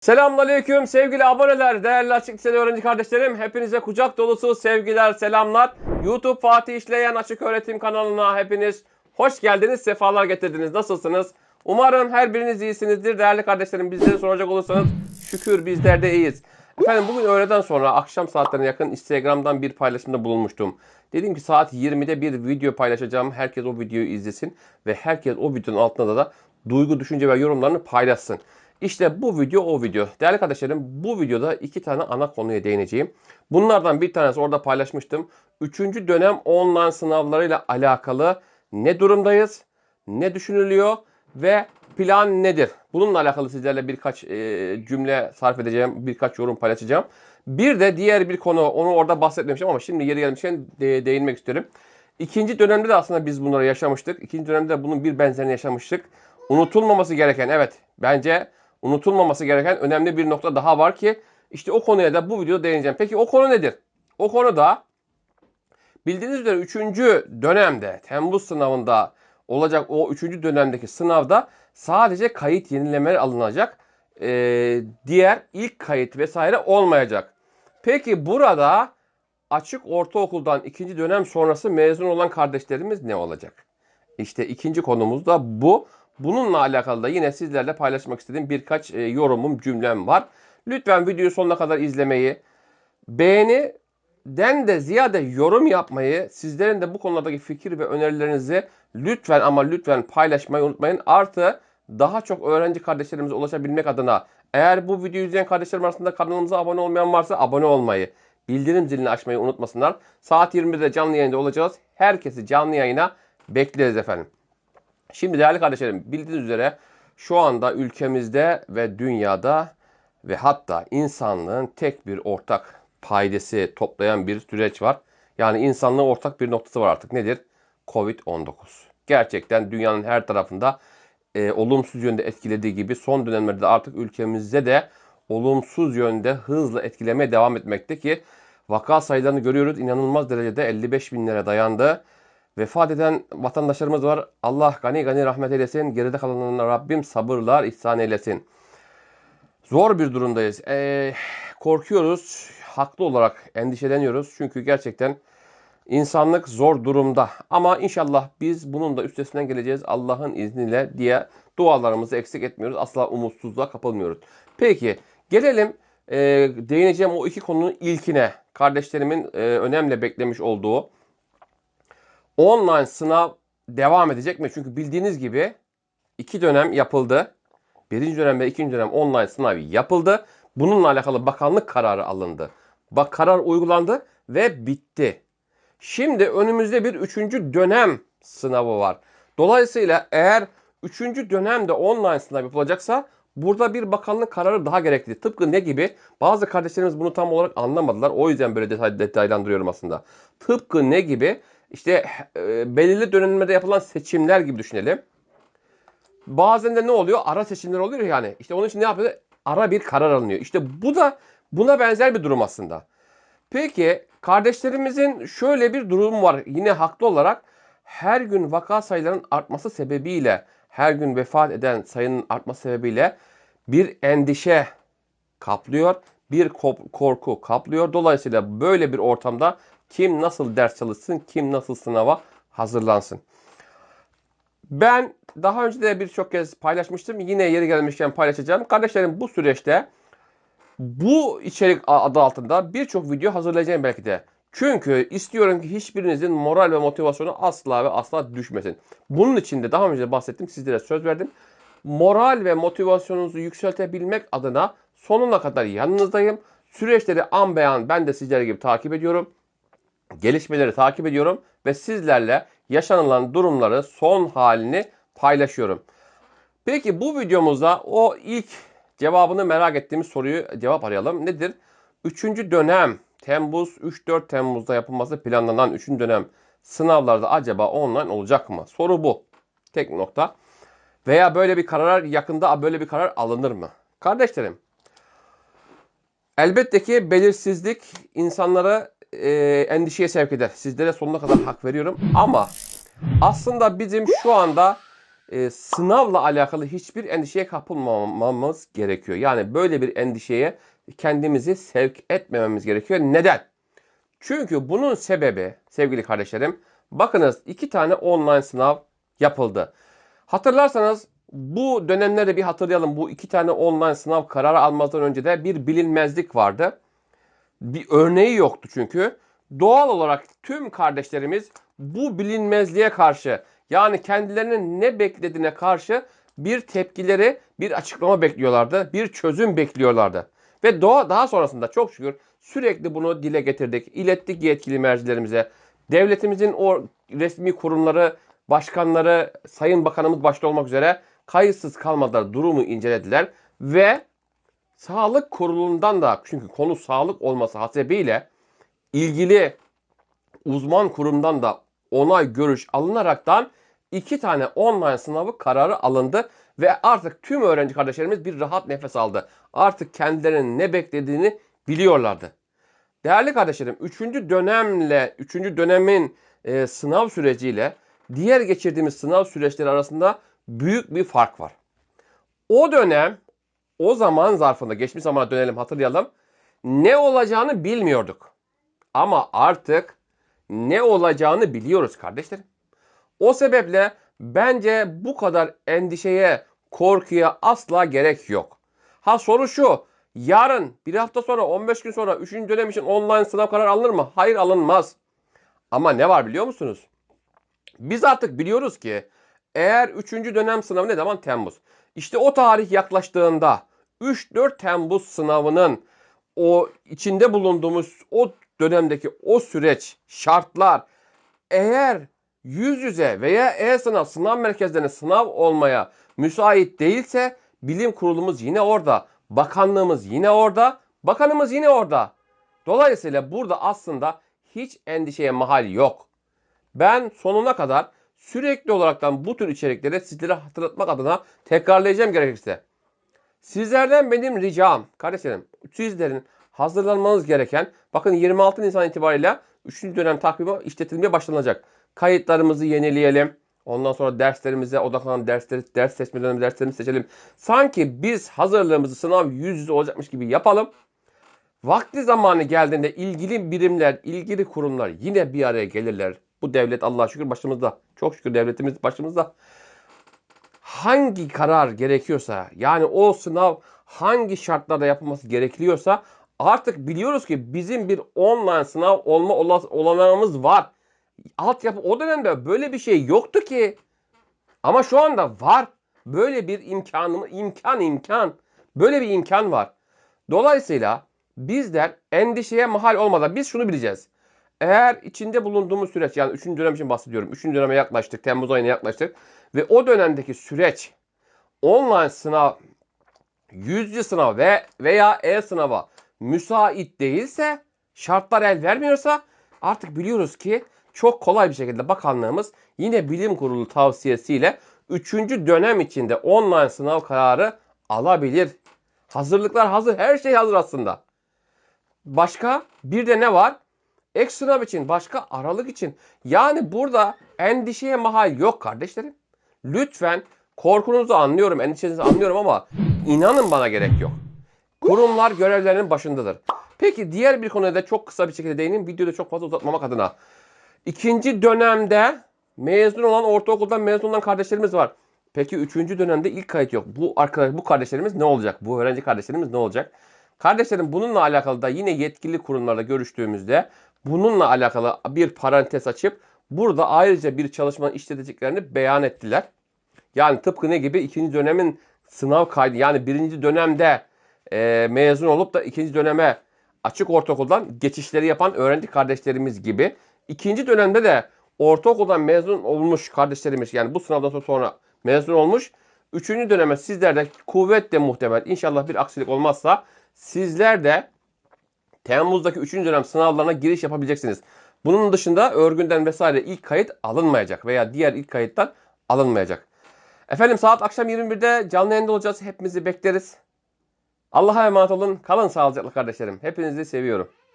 Selamünaleyküm sevgili aboneler, değerli açık liseli öğrenci kardeşlerim. Hepinize kucak dolusu sevgiler, selamlar. YouTube Fatih İşleyen Açık Öğretim kanalına hepiniz hoş geldiniz, sefalar getirdiniz. Nasılsınız? Umarım her biriniz iyisinizdir. Değerli kardeşlerim bizleri soracak olursanız şükür bizler de iyiyiz. Efendim bugün öğleden sonra akşam saatlerine yakın Instagram'dan bir paylaşımda bulunmuştum. Dedim ki saat 20'de bir video paylaşacağım. Herkes o videoyu izlesin ve herkes o videonun altında da duygu, düşünce ve yorumlarını paylaşsın. İşte bu video o video. Değerli kardeşlerim bu videoda iki tane ana konuya değineceğim. Bunlardan bir tanesi orada paylaşmıştım. Üçüncü dönem online sınavlarıyla alakalı ne durumdayız, ne düşünülüyor ve plan nedir? Bununla alakalı sizlerle birkaç e, cümle sarf edeceğim, birkaç yorum paylaşacağım. Bir de diğer bir konu, onu orada bahsetmemiştim ama şimdi yeri gelmişken de, değinmek istiyorum. İkinci dönemde de aslında biz bunları yaşamıştık. İkinci dönemde de bunun bir benzerini yaşamıştık. Unutulmaması gereken, evet bence unutulmaması gereken önemli bir nokta daha var ki işte o konuya da bu videoda değineceğim. Peki o konu nedir? O konu da bildiğiniz üzere 3. dönemde Temmuz sınavında olacak o 3. dönemdeki sınavda sadece kayıt yenilemeleri alınacak. Ee, diğer ilk kayıt vesaire olmayacak. Peki burada açık ortaokuldan ikinci dönem sonrası mezun olan kardeşlerimiz ne olacak? İşte ikinci konumuz da bu. Bununla alakalı da yine sizlerle paylaşmak istediğim birkaç e, yorumum, cümlem var. Lütfen videoyu sonuna kadar izlemeyi, beğeniden de ziyade yorum yapmayı, sizlerin de bu konulardaki fikir ve önerilerinizi lütfen ama lütfen paylaşmayı unutmayın. Artı daha çok öğrenci kardeşlerimize ulaşabilmek adına eğer bu videoyu izleyen kardeşlerim arasında kanalımıza abone olmayan varsa abone olmayı, bildirim zilini açmayı unutmasınlar. Saat 20'de canlı yayında olacağız. Herkesi canlı yayına bekleriz efendim. Şimdi değerli kardeşlerim bildiğiniz üzere şu anda ülkemizde ve dünyada ve hatta insanlığın tek bir ortak paydası toplayan bir süreç var. Yani insanlığın ortak bir noktası var artık. Nedir? Covid-19. Gerçekten dünyanın her tarafında e, olumsuz yönde etkilediği gibi son dönemlerde artık ülkemizde de olumsuz yönde hızla etkilemeye devam etmekte ki vaka sayılarını görüyoruz. inanılmaz derecede 55 binlere dayandı. Vefat eden vatandaşlarımız var. Allah gani gani rahmet eylesin. Geride kalanlarına Rabbim sabırlar ihsan eylesin. Zor bir durumdayız. Ee, korkuyoruz. Haklı olarak endişeleniyoruz. Çünkü gerçekten insanlık zor durumda. Ama inşallah biz bunun da üstesinden geleceğiz Allah'ın izniyle diye dualarımızı eksik etmiyoruz. Asla umutsuzluğa kapılmıyoruz. Peki gelelim e, değineceğim o iki konunun ilkine. Kardeşlerimin e, önemli beklemiş olduğu online sınav devam edecek mi? Çünkü bildiğiniz gibi iki dönem yapıldı. Birinci dönem ve ikinci dönem online sınav yapıldı. Bununla alakalı bakanlık kararı alındı. Bak karar uygulandı ve bitti. Şimdi önümüzde bir üçüncü dönem sınavı var. Dolayısıyla eğer üçüncü dönemde online sınav yapılacaksa burada bir bakanlık kararı daha gerekli. Tıpkı ne gibi? Bazı kardeşlerimiz bunu tam olarak anlamadılar. O yüzden böyle detay, detaylandırıyorum aslında. Tıpkı ne gibi? İşte e, belirli dönemlerde yapılan seçimler gibi düşünelim. Bazen de ne oluyor? Ara seçimler oluyor yani. İşte onun için ne yapıyor? Ara bir karar alınıyor. İşte bu da buna benzer bir durum aslında. Peki kardeşlerimizin şöyle bir durum var. Yine haklı olarak her gün vaka sayılarının artması sebebiyle, her gün vefat eden sayının artması sebebiyle bir endişe kaplıyor, bir korku kaplıyor. Dolayısıyla böyle bir ortamda kim nasıl ders çalışsın, kim nasıl sınava hazırlansın. Ben daha önce de birçok kez paylaşmıştım. Yine yeri gelmişken paylaşacağım. Kardeşlerim bu süreçte bu içerik adı altında birçok video hazırlayacağım belki de. Çünkü istiyorum ki hiçbirinizin moral ve motivasyonu asla ve asla düşmesin. Bunun için de daha önce bahsettim, sizlere söz verdim. Moral ve motivasyonunuzu yükseltebilmek adına sonuna kadar yanınızdayım. Süreçleri an beyan ben de sizler gibi takip ediyorum gelişmeleri takip ediyorum ve sizlerle yaşanılan durumları son halini paylaşıyorum. Peki bu videomuzda o ilk cevabını merak ettiğimiz soruyu cevap arayalım. Nedir? Üçüncü dönem Temmuz 3-4 Temmuz'da yapılması planlanan üçüncü dönem sınavlarda acaba online olacak mı? Soru bu. Tek nokta. Veya böyle bir karar yakında böyle bir karar alınır mı? Kardeşlerim elbette ki belirsizlik insanlara e, endişeye sevk eder. Sizlere sonuna kadar hak veriyorum. Ama aslında bizim şu anda e, sınavla alakalı hiçbir endişeye kapılmamamız gerekiyor. Yani böyle bir endişeye kendimizi sevk etmememiz gerekiyor. Neden? Çünkü bunun sebebi sevgili kardeşlerim bakınız iki tane online sınav yapıldı. Hatırlarsanız bu dönemleri bir hatırlayalım. Bu iki tane online sınav kararı almazdan önce de bir bilinmezlik vardı. Bir örneği yoktu çünkü. Doğal olarak tüm kardeşlerimiz bu bilinmezliğe karşı yani kendilerinin ne beklediğine karşı bir tepkileri, bir açıklama bekliyorlardı, bir çözüm bekliyorlardı. Ve doğa daha sonrasında çok şükür sürekli bunu dile getirdik, ilettik yetkili mercilerimize. Devletimizin o resmi kurumları, başkanları, Sayın Bakanımız başta olmak üzere kayıtsız kalmadılar, durumu incelediler ve Sağlık Kurulu'ndan da çünkü konu sağlık olması hasebiyle ilgili uzman kurumdan da onay görüş alınaraktan iki tane online sınavı kararı alındı ve artık tüm öğrenci kardeşlerimiz bir rahat nefes aldı. Artık kendilerinin ne beklediğini biliyorlardı. Değerli kardeşlerim, üçüncü dönemle, üçüncü dönemin e, sınav süreciyle diğer geçirdiğimiz sınav süreçleri arasında büyük bir fark var. O dönem, o zaman zarfında, geçmiş zamana dönelim hatırlayalım, ne olacağını bilmiyorduk. Ama artık ne olacağını biliyoruz kardeşlerim. O sebeple bence bu kadar endişeye, korkuya asla gerek yok. Ha soru şu. Yarın, bir hafta sonra, 15 gün sonra 3. dönem için online sınav kararı alınır mı? Hayır alınmaz. Ama ne var biliyor musunuz? Biz artık biliyoruz ki eğer 3. dönem sınavı ne zaman? Temmuz. İşte o tarih yaklaştığında 3-4 Temmuz sınavının o içinde bulunduğumuz o dönemdeki o süreç, şartlar eğer yüz yüze veya e-sınav sınav merkezlerine sınav olmaya müsait değilse bilim kurulumuz yine orada. Bakanlığımız yine orada. Bakanımız yine orada. Dolayısıyla burada aslında hiç endişeye mahal yok. Ben sonuna kadar sürekli olaraktan bu tür içerikleri sizlere hatırlatmak adına tekrarlayacağım gerekirse. Sizlerden benim ricam, kardeşlerim, sizlerin hazırlanmanız gereken, bakın 26 Nisan itibariyle 3. dönem takvimi işletilmeye başlanacak. Kayıtlarımızı yenileyelim. Ondan sonra derslerimize odaklanan dersleri, ders seçmelerimizi, derslerimizi seçelim. Sanki biz hazırlığımızı sınav yüz yüze olacakmış gibi yapalım. Vakti zamanı geldiğinde ilgili birimler, ilgili kurumlar yine bir araya gelirler. Bu devlet Allah'a şükür başımızda. Çok şükür devletimiz başımızda. Hangi karar gerekiyorsa yani o sınav hangi şartlarda yapılması gerekiyorsa artık biliyoruz ki bizim bir online sınav olma olanağımız var. Altyapı o dönemde böyle bir şey yoktu ki. Ama şu anda var. Böyle bir imkanımız, imkan imkan. Böyle bir imkan var. Dolayısıyla bizler endişeye mahal olmadan biz şunu bileceğiz. Eğer içinde bulunduğumuz süreç yani 3. dönem için bahsediyorum. 3. döneme yaklaştık. Temmuz ayına yaklaştık. Ve o dönemdeki süreç online sınav, yüz yüze sınav ve veya e-sınava müsait değilse, şartlar el vermiyorsa artık biliyoruz ki çok kolay bir şekilde bakanlığımız yine bilim kurulu tavsiyesiyle 3. dönem içinde online sınav kararı alabilir. Hazırlıklar hazır. Her şey hazır aslında. Başka bir de ne var? Ek sınav için, başka aralık için. Yani burada endişeye mahal yok kardeşlerim. Lütfen korkunuzu anlıyorum, endişenizi anlıyorum ama inanın bana gerek yok. Kurumlar görevlerinin başındadır. Peki diğer bir konuya da çok kısa bir şekilde değineyim. Videoda çok fazla uzatmamak adına. İkinci dönemde mezun olan ortaokuldan mezun olan kardeşlerimiz var. Peki üçüncü dönemde ilk kayıt yok. Bu arkadaş, bu kardeşlerimiz ne olacak? Bu öğrenci kardeşlerimiz ne olacak? Kardeşlerim bununla alakalı da yine yetkili kurumlarla görüştüğümüzde bununla alakalı bir parantez açıp burada ayrıca bir çalışma işleteceklerini beyan ettiler. Yani tıpkı ne gibi? ikinci dönemin sınav kaydı yani birinci dönemde e, mezun olup da ikinci döneme açık ortaokuldan geçişleri yapan öğrenci kardeşlerimiz gibi. ikinci dönemde de ortaokuldan mezun olmuş kardeşlerimiz yani bu sınavdan sonra mezun olmuş. Üçüncü döneme sizler de kuvvetle muhtemel inşallah bir aksilik olmazsa sizler de Temmuz'daki 3. dönem sınavlarına giriş yapabileceksiniz. Bunun dışında örgünden vesaire ilk kayıt alınmayacak veya diğer ilk kayıttan alınmayacak. Efendim saat akşam 21'de canlı yayında olacağız. Hepimizi bekleriz. Allah'a emanet olun. Kalın sağlıcakla kardeşlerim. Hepinizi seviyorum.